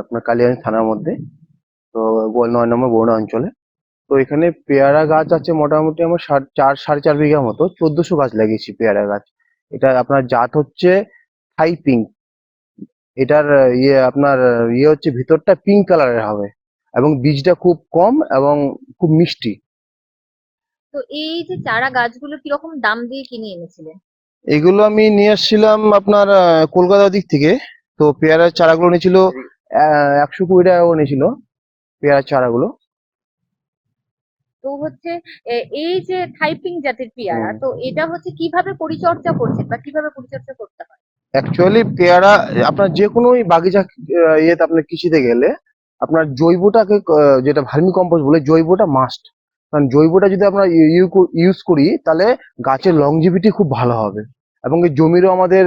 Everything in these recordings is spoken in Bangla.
আপনার কালিয়াগঞ্জ থানার মধ্যে তো নয় নম্বর বৌড়া অঞ্চলে। তো এখানে পেয়ারা গাছ আছে মোটামুটি আমার চার সাড়ে চার বিঘা মতো চোদ্দশো গাছ লাগিয়েছি পেয়ারা গাছ। এটা আপনার জাত হচ্ছে থাই পিঙ্ক। এটার ইয়ে আপনার ইয়ে হচ্ছে ভিতরটা পিঙ্ক কালারের হবে এবং বীজটা খুব কম এবং খুব মিষ্টি। তো এই যে চারা গাছগুলো কীরকম দাম দিয়ে কিনে এনেছিলেন? এগুলো আমি নিয়ে এসেছিলাম আপনার কলকাতার দিক থেকে। তো পেয়ারার চারাগুলো নিয়েছিল একশো কুড়ি টাকা করে নিয়েছিল পেয়ারার চারাগুলো। তো হচ্ছে এই যে থাইপিং জাতের পেয়ারা তো এটা হচ্ছে কীভাবে পরিচর্যা করছেন বা কীভাবে পরিচর্যা করতে হয়? অ্যাকচুয়ালি পেয়ারা আপনার যে কোনো বাগিচা ইয়েতে আপনার কৃষিতে গেলে আপনার জৈবটাকে যেটা ভার্মি কম্পোস্ট বলে জৈবটা মাস্ট কারণ জৈবটা যদি আমরা ইউজ করি তাহলে গাছের লংজিভিটি খুব ভালো হবে। এবং এই জমিরও আমাদের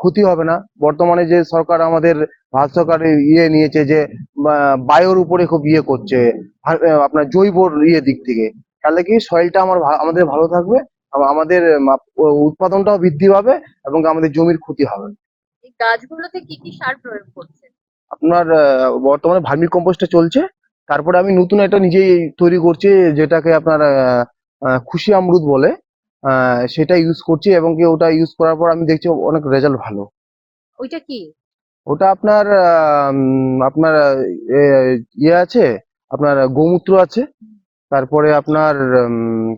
ক্ষতি হবে না। বর্তমানে যে সরকার আমাদের ভারত সরকার ইয়ে নিয়েছে যে বায়ুর উপরে খুব ইয়ে করছে আপনার জৈব ইয়ে দিক থেকে। তাহলে কি সয়েলটা আমার আমাদের ভালো থাকবে? আমাদের উৎপাদনটাও বৃদ্ধি পাবে এবং আমাদের জমির ক্ষতি হবে। এই গাছগুলোতে কি কি সার প্রয়োগ করছেন আপনার বর্তমানে ভার্মি কম্পোস্টটা চলছে। তারপরে আমি নতুন একটা নিজেই তৈরি করছি যেটাকে আপনার খুশি আমরুদ বলে। সেটা ইউজ করছি এবং কি ওটা ইউজ করার পর আমি দেখছি অনেক রেজাল্ট ভালো। ওইটা কি? ওটা আপনার আপনার ইয়ে আছে আপনার গোমূত্র আছে তারপরে আপনার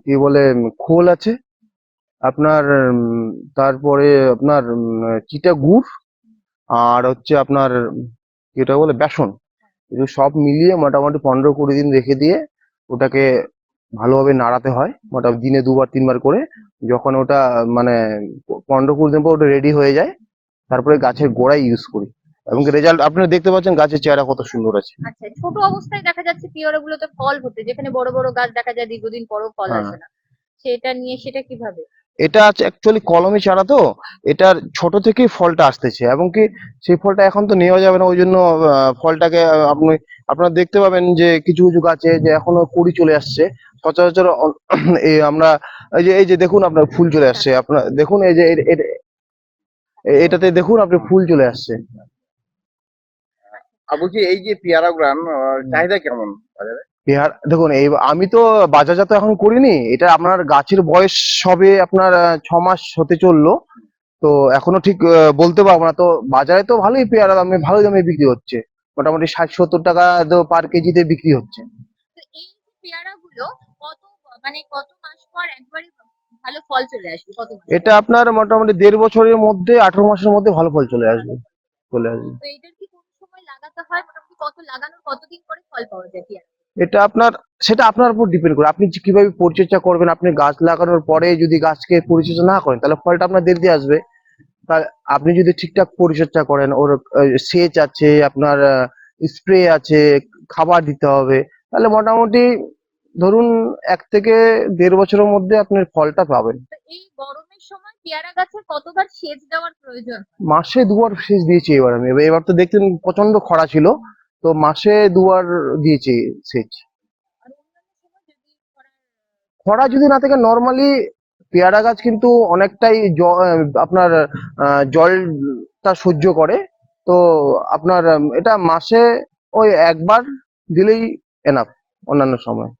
কি বলে খোল আছে আপনার তারপরে আপনার চিটা গুড় আর হচ্ছে আপনার যেটা বলে বেসন। এগুলো সব মিলিয়ে মোটামুটি পনেরো কুড়ি দিন রেখে দিয়ে ওটাকে ভালোভাবে নাড়াতে হয় মোটামুটি দিনে দুবার তিনবার করে। যখন ওটা মানে পনেরো কুড়ি দিন পর ওটা রেডি হয়ে যায় তারপরে গাছের গোড়ায় ইউজ করি। এবং রেজাল্ট আপনারা দেখতে পাচ্ছেন গাছের চেহারা কত সুন্দর আছে। আচ্ছা ছোট অবস্থায় দেখা যাচ্ছে পেয়ারা গুলোতে ফল হতে যেখানে বড় বড় গাছ দেখা যায় দীর্ঘদিন পরও ফল হ্যাঁ। আসে না। সেটা নিয়ে সেটা কীভাবে? এটা আছে অ্যাকচুয়ালি কলমি চারা তো এটার ছোট থেকেই ফলটা আসতেছে। এবং কি সেই ফলটা এখন তো নেওয়া যাবে না ওই জন্য ফলটাকে আপনি আপনারা দেখতে পাবেন যে কিছু কিছু গাছে যে এখনও কুড়ি চলে আসছে। সচরাচর এই আমরা এই যে এই যে দেখুন আপনার ফুল চলে আসছে। আপনার দেখুন এই যে এটাতে দেখুন আপনি ফুল চলে আসছে। বলছি এই যে পেয়ারা চাহিদা কেমন বাজারে? পেয়ার দেখুন এই আমি তো বাজারজাত এখন করিনি। এটা আপনার গাছের বয়স সবে আপনার আহ, ছ মাস হতে চলল। তো এখনও ঠিক বলতে পারব না। তো বাজারে তো ভালোই পেয়ারা দামে ভালো দামে বিক্রি হচ্ছে। মোটামুটি ষাট সত্তর টাকা তো পার কেজিতে বিক্রি হচ্ছে। তো এই যে পেয়ারা গুলো কত মানে কত মাস পর একবারে ভালো ফল চলে আসবে? কত মাস? এটা আপনার মোটামুটি দেড় বছরের মধ্যে আঠারো মাসের মধ্যে ভালো ফল চলে আসবে চলে আসবে। তো এটার কি কোন সময় লাগাতে হয়? মোটামুটি কত লাগানোর কতদিন পরে ফল পাওয়া যায় পেয়ারা এটা আপনার সেটা আপনার উপর ডিপেন্ড করে। আপনি কীভাবে পরিচর্যা করবেন আপনি গাছ লাগানোর পরে যদি গাছকে পরিচর্যা না করেন তাহলে ফলটা আপনার দেরিতে আসবে। তা আপনি যদি ঠিকঠাক পরিচর্যা করেন ওর সেচ আছে আপনার স্প্রে আছে খাবার দিতে হবে তাহলে মোটামুটি ধরুন এক থেকে দেড় বছরের মধ্যে আপনার ফলটা পাবেন। এই গরমের সময় পেয়ারা গাছে কতবার সেচ দেওয়ার প্রয়োজন মাসে দুবার সেচ দিয়েছি এবার আমি। এবার- তো দেখতেন প্রচণ্ড খরা ছিল তো মাসে দুবার দিয়েছি সেচ। খরা যদি না থাকে নর্মালি পেয়ারা গাছ কিন্তু অনেকটাই আপনার জলটা সহ্য করে। তো আপনার এটা মাসে ওই একবার দিলেই এনাফ অন্যান্য সময়।